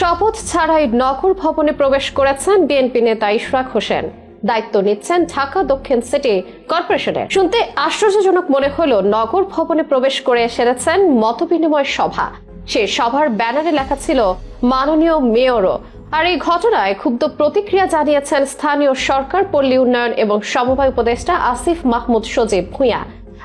শপথ ছাড়াই নগর ভবনে প্রবেশ করেছেন বিএনপি নেতা ইশরাক হোসেন। দায়িত্ব নিচ্ছেন ঢাকা দক্ষিণ সিটি কর্পোরেশনের। শুনতে আশ্চর্যজনক মনে হলো নগর ভবনে প্রবেশ করে সেরেছেন মতবিনিময় সভা। সে সভার ব্যানারে লেখা ছিল, মাননীয় মেয়রও। আর এই ঘটনায় ক্ষুব্ধ প্রতিক্রিয়া জানিয়েছেন স্থানীয় সরকার পল্লী উন্নয়ন এবং সমবায় উপদেষ্টা আসিফ মাহমুদ সজীব ভূঁইয়া।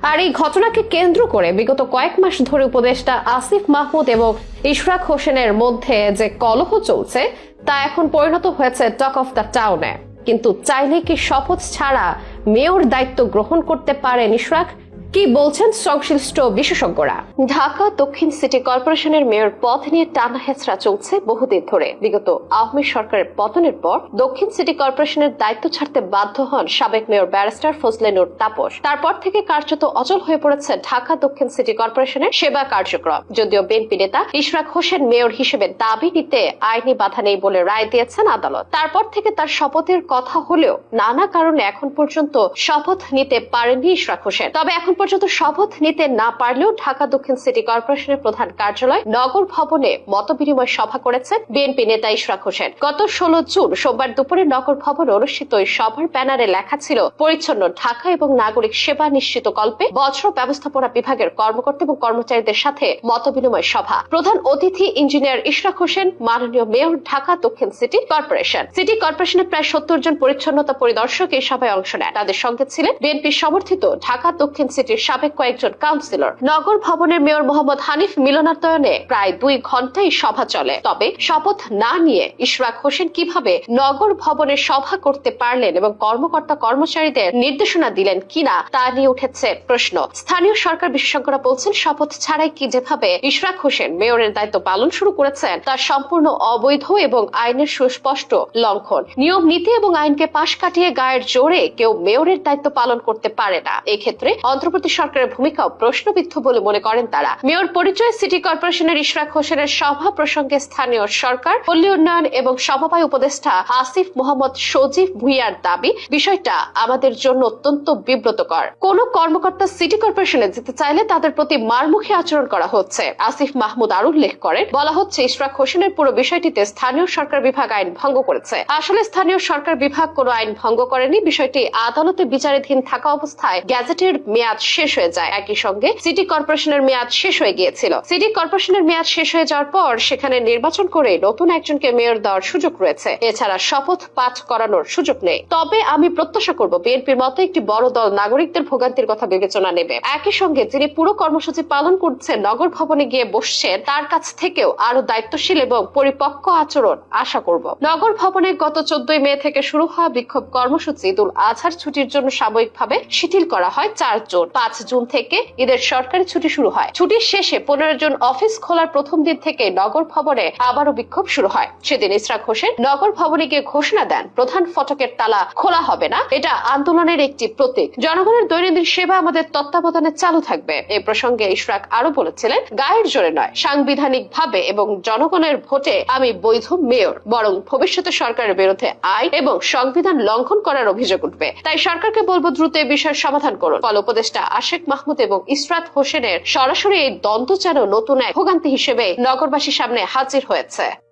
আর এই ঘটনাকে কেন্দ্র করে বিগত কয়েক মাস ধরে উপদেষ্টা আসিফ মাহমুদ এবং ইশরাক হোসেনের মধ্যে যে কলহ চলছে, তা এখন পরিণত হয়েছে টক অফ দ্য টাউনে। কিন্তু চাইলে কি শপথ ছাড়া মেয়র দায়িত্ব গ্রহণ করতে পারেন ইশরাক? কি বলছেন সংশ্লিষ্ট বিশেষজ্ঞরা? ঢাকা দক্ষিণ সিটি কর্পোরেশনের মেয়র পদ নিয়ে টানা হেঁচড়া চলছে বহুদিন ধরে। বিগত আওয়ামী সরকারের পতনের পর দক্ষিণ সিটি কর্পোরেশনের দায়িত্ব ছাড়তে বাধ্য হন সাবেক মেয়র ব্যারিস্টার ফজলে নূর তাপস। তারপর থেকে কার্যত অচল হয়ে পড়েছে ঢাকা দক্ষিণ সিটি কর্পোরেশনের সেবা কার্যক্রম। যদিও বিএনপি নেতা ইশরাক হোসেন মেয়র হিসেবে দাবি নিতে আইনি বাধা নেই বলে রায় দিয়েছেন আদালত। তারপর থেকে তার শপথের কথা হলেও নানা কারণে এখন পর্যন্ত শপথ নিতে পারেননি ইশরাক হোসেন। তবে এখন পর্যন্ত শপথ নিতে না পারলেও ঢাকা দক্ষিণ সিটি কর্পোরেশনের প্রধান কার্যালয় নগর ভবনে মতবিনিময় সভা করেছেন বিএনপি নেতা ইশরাক হোসেন। গত ষোলো জুন সোমবার দুপুরে নগর ভবনে অনুষ্ঠিত ওই সভার ব্যানারে লেখা ছিল, পরিচ্ছন্ন ঢাকা এবং নাগরিক সেবা নিশ্চিত কল্পে বজ্র ব্যবস্থাপনা বিভাগের কর্মকর্তা এবং কর্মচারীদের সাথে মতবিনিময় সভা। প্রধান অতিথি ইঞ্জিনিয়ার ইশরাক হোসেন, মাননীয় মেয়র ঢাকা দক্ষিণ সিটি কর্পোরেশন। সিটি কর্পোরেশনের প্রায় সত্তর জন পরিচ্ছন্নতা পরিদর্শক এই সভায় অংশ নেন। তাদের সঙ্গে ছিলেন বিএনপি সমর্থিত ঢাকা দক্ষিণ সিটির সাবেক কয়েকজন কাউন্সিলর নগর ভবনের মেয়র মোহাম্মদ হানিফ মিলনায়তনে প্রায় দুই ঘন্টাই সভা চলে। তবে শপথ না নিয়ে ইশরাক হোসেন কীভাবে নগর ভবনে সভা করতে পারলেন এবং কর্মকর্তা কর্মচারীদের নির্দেশনা দিলেন কিনা তা নিয়ে উঠেছে প্রশ্ন। স্থানীয় সরকার বিশেষজ্ঞরা বলছেন, শপথ ছাড়াই কি যেভাবে ইশরাক হোসেন মেয়রের দায়িত্ব পালন শুরু করেছেন তা সম্পূর্ণ অবৈধ এবং আইনের সুস্পষ্ট লঙ্ঘন। নিয়ম, নীতি এবং আইনকে পাশ কাটিয়ে গায়ের জোরে কেউ মেয়রের দায়িত্ব পালন করতে পারে না। এক্ষেত্রে অন্ধ্রপ্রদেশ সরকারের ভূমিকাও প্রশ্নবিদ্ধ বলে মনে করেন তারা। মেয়র পরিচয় সিটি কর্পোরেশনের ইশরাক হোসেনের সভা প্রসঙ্গে স্থানীয় সরকার, পল্লী উন্নয়ন এবং সমবায় উপদেষ্টা আসিফ মোহাম্মদ সজীব ভুইয়ার দাবি, বিষয়টা আমাদের জন্য অত্যন্ত বিব্রতকর। কোন কর্মকর্তা সিটি কর্পোরেশনে যেতে চাইলে তাদের প্রতি মারমুখী আচরণ করা হচ্ছে, আসিফ মাহমুদ আর উল্লেখ করেন। বলা হচ্ছে, ইশরাক হোসেনের পুরো বিষয়টিতে স্থানীয় সরকার বিভাগ আইন ভঙ্গ করেছে। আসলে স্থানীয় সরকার বিভাগ কোনো আইন ভঙ্গ করেনি, বিষয়টি আদালতে বিচারাধীন থাকা অবস্থায় গ্যাজেটের মেয়াদ শেষ হয়ে যায়। একই সঙ্গে সিটি কর্পোরেশনের মেয়াদ শেষ হয়ে গিয়েছিল। সিটি কর্পোরেশনের মেয়াদ শেষ হয়ে যাওয়ার পর সেখানে নির্বাচন করে নতুন একজনকে মেয়র দেওয়ার সুযোগ রয়েছে। এছাড়া শপথ পাঠ করানোর সুযোগ নেই। তবে আমি প্রত্যাশা করব বিএনপির মতো একটি বড় দল নাগরিকদের ভোগান্তির কথা বিবেচনা নেবে। একই সঙ্গে যিনি পুরো কর্মসূচি পালন করছেন, নগর ভবনে গিয়ে বসছেন, তার কাছ থেকেও আরও দায়িত্বশীল এবং পরিপক্ক আচরণ আশা করব। নগর ভবনে গত চোদ্দই মে থেকে শুরু হওয়া বিক্ষোভ কর্মসূচি ঈদুল আজহার ছুটির জন্য সাময়িকভাবে শিথিল করা হয় চার জুন পাঁচ জুন থেকে ঈদের সরকারি ছুটি শুরু হয়। ছুটির শেষে পনেরো জন অফিস খোলার প্রথম দিন থেকে নগর ভবনে আবারও বিক্ষোভ শুরু হয়। সেদিন ইসরাক হোসেন নগর ভবনে গিয়ে ঘোষণা দেন, প্রধান ফটকের তালা খোলা হবে না। এটা আন্দোলনের একটি প্রতীক। জনগণের দৈনন্দিন সেবা আমাদের তত্ত্বাবধানে চালু থাকবে। এই প্রসঙ্গে ইশরাক আরও বলেছিলেন, গায়ের জোরে নয় সাংবিধানিক ভাবে এবং জনগণের ভোটে আমি বৈধ মেয়র, বরং ভবিষ্যতে সরকারের বিরুদ্ধে আইন এবং সংবিধান লঙ্ঘন করার অভিযোগ উঠবে। তাই সরকারকে বলব দ্রুত এই বিষয়ের সমাধান করুন। ফলে উপদেষ্টা আশেক মাহমুদ এবং ইসরাত হোসেনের সরাসরি এই দ্বন্দ্ব যেন নতুন এক ভোগান্তি হিসেবে নগরবাসীর সামনে হাজির হয়েছে।